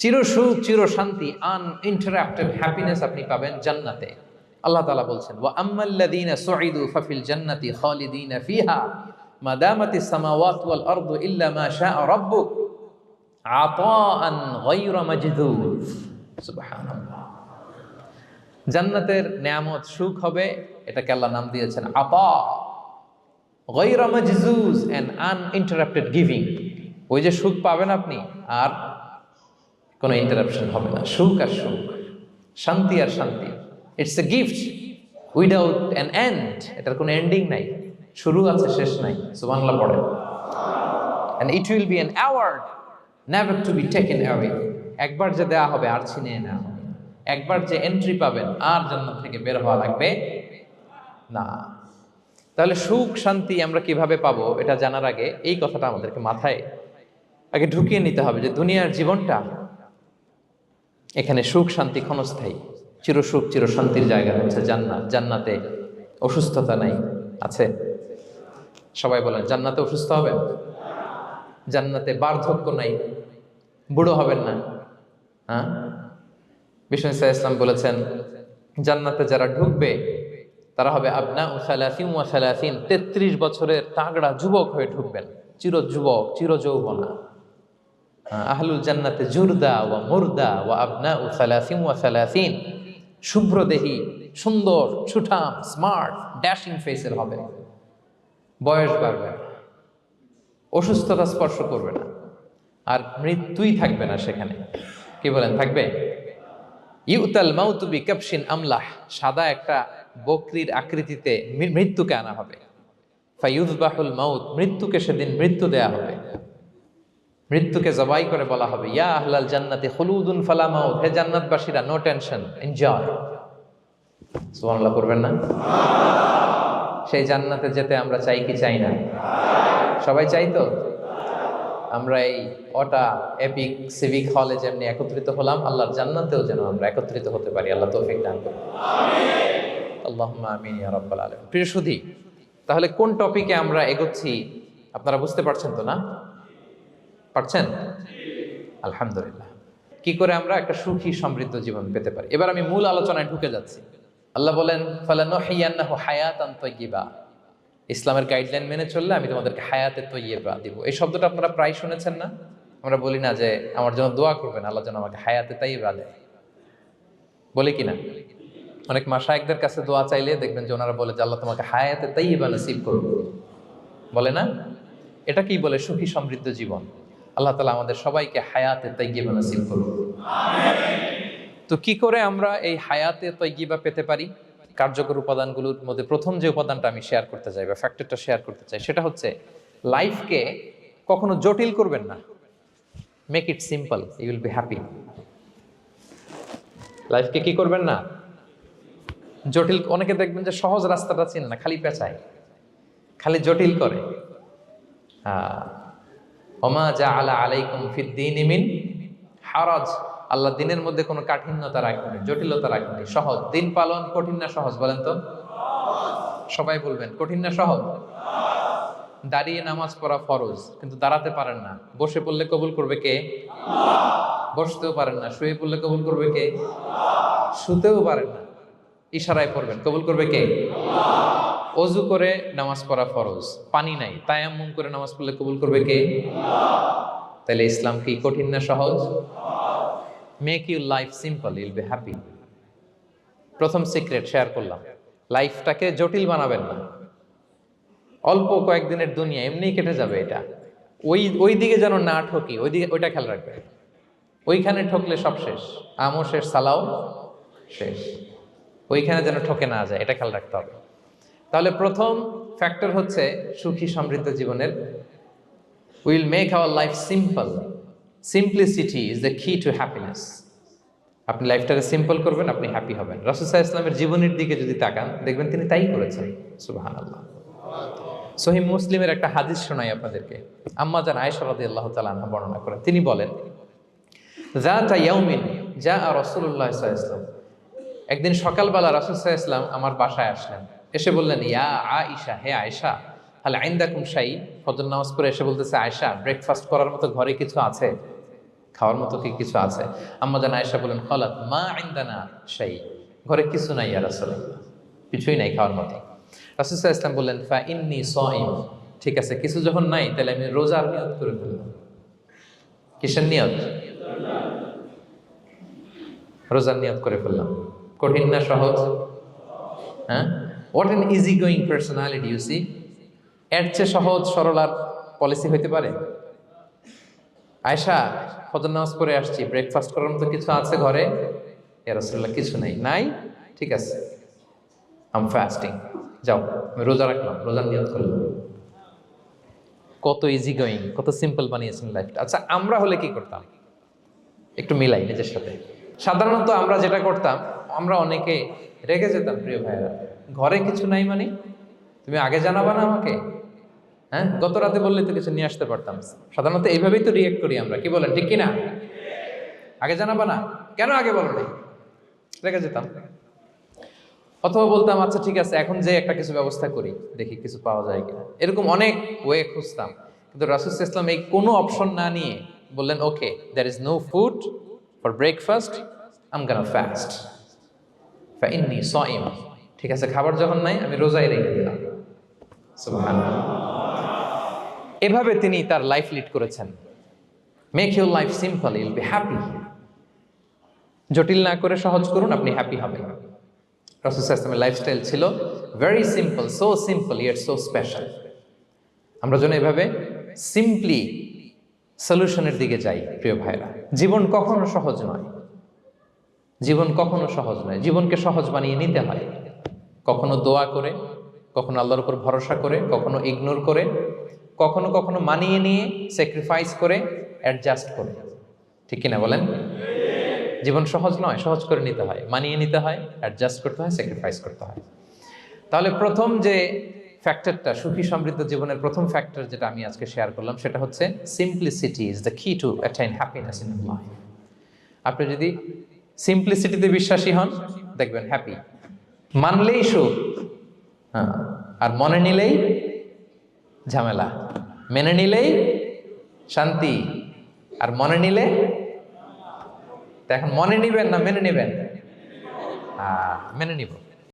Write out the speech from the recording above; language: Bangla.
চির সুখ চির শান্তি আনইন্টারাপ্টেড হ্যাপিনেস আপনি পাবেন জান্নাতে। আল্লাহ তাআলা বলছেন, ওয়া আম্মাল্লাযীনা সুঈদু ফাফিল জান্নাতি খালিদিনা ফিহা, মা দামাতিস সামাওয়াতু ওয়াল আরদু ইল্লা মা শাআ রাব্বুক আতাআন গায়রা মাজদুদ। সুবহানাল্লাহ। জান্নাতের নিয়ামত সুখ হবে, এটাকে আল্লাহ নাম দিয়েছেন আপা গৈরা মাজজুজ অ্যান্ড আনইন্টারাপ্টেড গিভিং ওই যে সুখ পাবেন আপনি, আর কোনো ইন্টারাপশন হবে না। সুখ আর সুখ, শান্তি আর শান্তি। It's a gift without an end এটার কোনো এন্ডিং নাই। শুরু আছে, শেষ নাই। সুবহানাল্লাহ, পড়েন। And it will be an award never to be taken away একবার যে দেওয়া হবে, আর ছিনিয়ে নেওয়া হবে। একবার যে এন্ট্রি পাবেন, আর জান্নাত থেকে বের হওয়া লাগবে না। তাহলে সুখ, শান্তি আমরা কীভাবে পাবো, এটা জানার আগে এই কথাটা আমাদেরকে মাথায়, আগে ঢুকিয়ে নিতে হবে যে দুনিয়ার জীবনটা এখানে সুখ, শান্তি ক্ষণস্থায়ী। চির সুখ চির জায়গা হচ্ছে জান্নাত। জান্নাতে অসুস্থতা নাই। আছে? সবাই বলেন, জান্নাতে অসুস্থ হবেন? জান্নাতে বার্ধক্য নাই। বুড়ো হবেন না। হ্যাঁ? বিষ্ণু ইসা ইসলাম বলেছেন, জান্নাতে যারা ঢুকবে, তারা হবে আপনা ও সালাসিম ও তেত্রিশ বছরের তাগড়া যুবক হয়ে ঢুকবেন। চির যুবক চির যৌবনা আহলুল জান্নাতে জুরদা ও মুরদা ও আবনা ও সালাসিম ও সালাসিন। শুভ্রদেহী সুন্দর ছুটাম স্মার্ট, ড্যাশিং ফেসের হবে। বয়স বাড়বে না। অসুস্থতা স্পর্শ করবে না। আর মৃত্যুই থাকবে না সেখানে। কি বলেন, থাকবে? ইউতাল মাউতুবি কাপসিন আমলাহ, সাদা একটা বকরির আকৃতিতে মৃত্যুকে আনা হবে। ফাইউজবাহুল মাউত, মৃত্যুকে সেদিন মৃত্যু দেয়া হবে। মৃত্যুকে জবাই করে বলা হবে, ইয়া আহলাল জান্নাতে খুলুদুন ফালা মাউত হে জান্নাতবাসীরা, নো টেনশন, এনজয় সুবহানাল্লাহ করবেন না? সেই জান্নাতে যেতে আমরা চাই কি চাই না? সবাই চাই তো? আমরা এই অটা এপিক সিভিক হলে যেমনি একত্রিত হলাম, আল্লাহর জান্নাতেও যেন আমরা একত্রিত হতে পারি। আল্লাহ তৌফিক দান করুন। আল্লাহ আমিন, ইয়া রাব্বাল আলামিন। প্রিয় সুধী, তাহলে কোন টপিকে আমরা এগোচ্ছি আপনারা বুঝতে পারছেন তো না? পারছেন? আলহামদুলিল্লাহ। কি করে আমরা একটা সুখী সমৃদ্ধ জীবন পেতে পারি? এবার আমি মূল আলোচনায় ঢুকে যাচ্ছি। আল্লাহ বলেন, ফালানুহিয়ান্নাহু হায়াতান ইসলামের গাইডলাইন মেনে চললে আমি তোমাদেরকে হায়াতে তৈয়বা দিব। এই শব্দটা আপনারা প্রায় শুনেছেন না? আমরা বলি না যে আমার জন্য দোয়া করবেন, আল্লাহ যেন আমাকে হায়াতে তাইয়বা দেয় বলি কি না অনেক মাসায়কদের কাছে দোয়া চাইলে দেখবেন যে ওনারা বলে যে, আল্লাহ তোমাকে হায়াতে তাইয়বা নসিব করুন বলে না? এটা কি বলে সুখী সমৃদ্ধ জীবন? আল্লাহ তালা আমাদের সবাইকে হায়াতে তাইয়বা নসিব করুন তো কি করে আমরা এই হায়াতে তৈগিবা পেতে পারি? কার্যকর উপাদানগুলোর মধ্যে প্রথম যে উপাদানটা আমি শেয়ার করতে চাই বা ফ্যাক্টরটা শেয়ার করতে চাই সেটা হচ্ছে লাইফকে কখনো জটিল করবেন না। Make it simple you will be happy লাইফকে কি করবেন না? জটিল অনেকে দেখবেন যে সহজ রাস্তাটা চিনে না খালি পেঁচায়। খালি জটিল করে। আহ, ওমা যা আলা আলাইকুম ফিদ্দিন হারাজ। আল্লাহ দিনের মধ্যে কোনো কাঠিন্যতা রাখেনি জটিলতা রাখেনি সহজ। দিন পালন কঠিন না সহজ, বলেন তো? সবাই বলবেন, কঠিন না সহজ? দাঁড়িয়ে নামাজ পড়া ফরজ, কিন্তু দাঁড়াতে পারেন না। বসে পড়লে কবুল করবে কে? বসতেও পারেন না। শুয়ে পড়লে কবুল করবে কে? শুতেও পারেন না। ইশারায় পড়বেন, কবুল করবে কে? অজু করে নামাজ পড়া ফরজ। পানি নাই। তাই তায়াম্মুম করে নামাজ পড়লে কবুল করবে কে? তাহলে ইসলাম কি কঠিন না সহজ? Make you life simple you'll be happy প্রথম সিক্রেট শেয়ার করলাম। লাইফটাকে জটিল বানাবেন না। অল্প কয়েকদিনের দুনিয়া এমনিই কেটে যাবে এটা। ওই ওই দিকে যেন না ঠকি ওই দিকে ওইটা খেয়াল রাখবে। ওইখানে ঠকলে সব শেষ। আমও শেষ সালাও শেষ। ওইখানে যেন ঠকে না যায় এটা খেয়াল রাখতে হবে। তাহলে প্রথম ফ্যাক্টর হচ্ছে সুখী সমৃদ্ধ জীবনের will make our life simple simplicity is the key to happiness আপনি লাইফটাকে সিম্পল করবেন, আপনি হ্যাপি হবেন। রাসুসাহ ইসলামের জীবনের দিকে যদি তাকান, দেখবেন তিনি তাই করেছেন। সুবাহান আল্লাহ সহিম মুসলিমের একটা হাদিস শোনাই আপনাদেরকে। আম্মা জান আয়েশা রাদিয়াল্লাহু তাআলা আনহা বর্ণনা করেন। তিনি বলেন, যাতা ইয়াউমিন যা সাল্লাল্লাহু আলাইহি ওয়াসাল্লাম। একদিন সকালবেলা আলাইহি ওয়াসাল্লাম আমার বাসায় আসলেন। এসে বললেন, ইয়া আয়েশা, হে আয়েশা, হাল আইন্দাকুম শাই? ফজর নামাজ পড়ে এসে বলতেছে, আয়েশা ব্রেকফাস্ট করার মতো ঘরে কিছু আছে? খাওয়ার মতো কি কিছু আছে? আম্মা জান আয়েশা বলেন খলাত মা আইন্দানা সেই ঘরে কিছু নাই আর আসলে কিছুই নাই খাওয়ার মতো। রাসুসাহ ইসলাম বললেন, ফা ইন্নি সইম, ঠিক আছে, কিছু যখন নাই, তাহলে আমি রোজার নিয়ত করে ফেললাম কিসের নিয়ত? রোজার নিয়ত করে ফেললাম। কঠিন না সহজ? হ্যাঁ? What an easy going personality you see এর চেয়ে সহজ, সরল আর পলিসি হইতে পারে? আয়সা ফজর নামাজ পড়ে আসছি ব্রেকফাস্ট করার মতো কিছু আছে ঘরে? এ রসুল্লাহ কিছু নাই। নাই? ঠিক আছে। আম ফাস্টিং যাও, আমি রোজা রাখলাম রোজার নিয়ত করলাম। কত ইজি গোয়িং কত সিম্পল বানিয়েছেন লাইফটা আচ্ছা আমরা হলে কি করতাম? একটু মিলাই, নিজের সাথে। সাধারণত আমরা যেটা করতাম, আমরা অনেকে রেগে যেতাম, প্রিয় ভাইয়েরা। ঘরে কিছু নাই মানে? তুমি আগে জানাবা না আমাকে? হ্যাঁ? গত রাতে বললে তো কিছু নিয়ে আসতে পারতাম। সাধারণত এইভাবেই তো রিয়েক্ট করি আমরা। কি বলেন, ঠিক কিনা? আগে জানাবা না? কেন আগে বলো নাই? রেগে যেতাম। অথবা বলতাম আচ্ছা ঠিক আছে, এখন যে একটা কিছু ব্যবস্থা করি, দেখি কিছু পাওয়া যায় কিনা। এরকম অনেক ওয়ে খুঁজতাম। কিন্তু রাসুল ইসলাম এই কোনো অপশন না নিয়ে বললেন okay there is no food for breakfast I'm gonna fast ফাইন্নি সইম ঠিক আছে, খাবার যখন নাই, আমি রোজাই রেখে দিলাম। এভাবে তিনি তার লাইফ লিড করেছেন। Make your life simple you'll be happy জটিল না করে সহজ করুন, আপনি হ্যাপি হবেন। রসুলের লাইফস্টাইল ছিল very simple so simple yet so special আমরা যেন এভাবে সিম্পলি সলিউশনের দিকে যাই, প্রিয় ভাইরা জীবন কখনো সহজ নয়। জীবন কখনো সহজ নয়। জীবনকে সহজ বানিয়ে নিতে হয়। কখনো দোয়া করে, কখনো আল্লাহর উপর ভরসা করে, কখনো ইগনোর করে, কখনো কখনো মানিয়ে নিয়ে স্যাক্রিফাইস করে অ্যাডজাস্ট করে। ঠিক কিনা বলেন? জীবন সহজ নয়, সহজ করে নিতে হয়। মানিয়ে নিতে হয় অ্যাডজাস্ট করতে হয় স্যাক্রিফাইস করতে হয়। তাহলে প্রথম যে ফ্যাক্টরটা সুখী সমৃদ্ধ জীবনের প্রথম ফ্যাক্টর যেটা আমি আজকে শেয়ার করলাম, সেটা হচ্ছে simplicity is the key to attain happiness in life আপনি যদি সিম্পলিসিটিতে বিশ্বাসী হন, দেখবেন হ্যাপি মানলেই সুখ। হ্যাঁ। আর মনে নিলেই ঝামেলা। মেনে নিলেই শান্তি। আর মনে নিলে এখন মনে নিবেন না মেনে নেবেন? মেনে নিব।